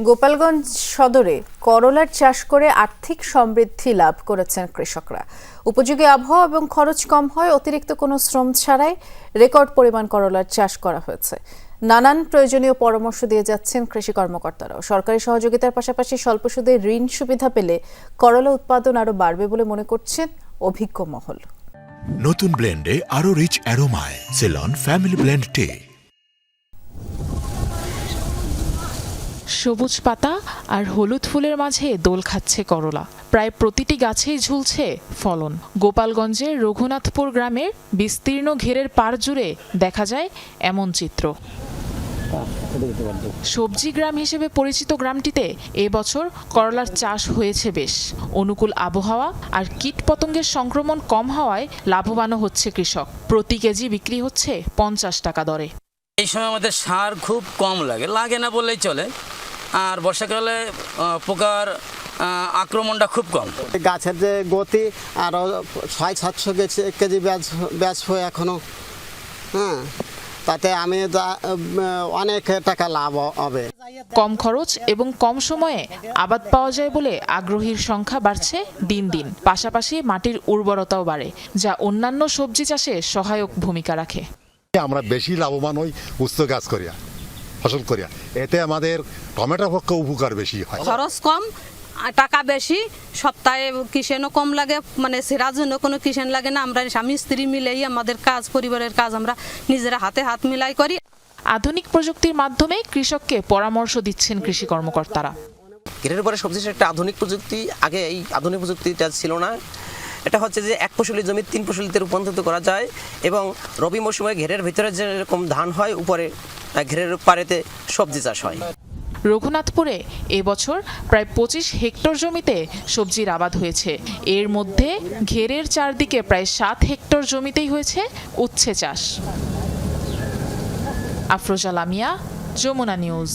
গোপালগঞ্জ সদরে করলার চাষ করে আর্থিক সমৃদ্ধি লাভ করেছেন কৃষকরা। উপযোগী আবহাওয়া এবং খরচ কম হয়, অতিরিক্ত কোনো শ্রম ছাড়াই রেকর্ড পরিমাণ করলার চাষ করা হয়েছে। নানান প্রয়োজনীয় পরামর্শ দিয়ে যাচ্ছেন কৃষি কর্মকর্তারাও। সরকারি সহযোগিতার পাশাপাশি স্বল্প সুদে ঋণ সুবিধা পেলে করলা উৎপাদন আরও বাড়বে বলে মনে করছেন অভিজ্ঞ মহল। নতুন ব্লেন্ডে আরও রিচ অ্যারোমায়, সেলন, ফ্যামিলি ব্লেন্ড টে। সবুজ পাতা আর হলুদ ফুলের মাঝে দোল খাচ্ছে করলা। প্রায় প্রতিটি গাছেই ঝুলছে ফলন। গোপালগঞ্জের রঘুনাথপুর গ্রামের বিস্তীর্ণ ঘেরের পাড় জুড়ে দেখা যায় এমন চিত্র। সবজি গ্রাম হিসেবে পরিচিত গ্রামটিতে এবছর করলার চাষ হয়েছে বেশ। অনুকূল আবহাওয়া আর কীট পতঙ্গের সংক্রমণ কম হওয়ায় লাভবানও হচ্ছে কৃষক। প্রতি কেজি বিক্রি হচ্ছে পঞ্চাশ টাকা দরে। এই সময় আমাদের সার খুব কম লাগে। লাগে না বললেই চলে। আর বর্ষাকালে পোকার আক্রমণটা খুব কম। গাছের যে গতি আরও ছয় সাতশো কেজি কেজি ব্যাচ ব্যাচ হয়ে এখনও হ্যাঁ তাতে আমি অনেক টাকা লাভ হবে। কম খরচ এবং কম সময়ে আবাদ পাওয়া যায় বলে আগ্রহীর সংখ্যা বাড়ছে দিন দিন। পাশাপাশি মাটির উর্বরতাও বাড়ে যা অন্যান্য সবজি চাষে সহায়ক ভূমিকা রাখে। আমরা বেশি লাভবান হই উচ্চ গাছ করিয়া। ফসল করিয়া। এতে আমাদের টমেটোর পক্ষে উপকার বেশি হয়। খরচ কম আর টাকা বেশি সপ্তাহে কিষেনও কম লাগে মানে সেরার জন্য কোনো কিষেন লাগে না। আমরা স্বামী স্ত্রী মিলেই আমাদের কাজ পরিবারের কাজ আমরা নিজেরা হাতে হাত মিলাই করি। আধুনিক প্রযুক্তির মাধ্যমে কৃষককে পরামর্শ দিচ্ছেন কৃষি কর্মকর্তারা। ঘেরের পরে সবজি একটা আধুনিক প্রযুক্তি আগে এই আধুনিক প্রযুক্তিটা ছিল না। এটা হচ্ছে যে এক ফসলি জমি তিন ফসলিতে রূপান্তরিত করা যায় এবং রবি মৌসুমে ঘেরের ভিতরে যেরকম ধান হয় উপরে ঘেরের পাড়েতে সবজি চাষ হয়। রঘুনাথপুরে এবছর প্রায় পঁচিশ হেক্টর জমিতে সবজির আবাদ হয়েছে। এর মধ্যে ঘেরের চারদিকে প্রায় সাত হেক্টর জমিতেই হয়েছে উচ্ছে চাষ। আফরোজা লামিয়া, যমুনা নিউজ।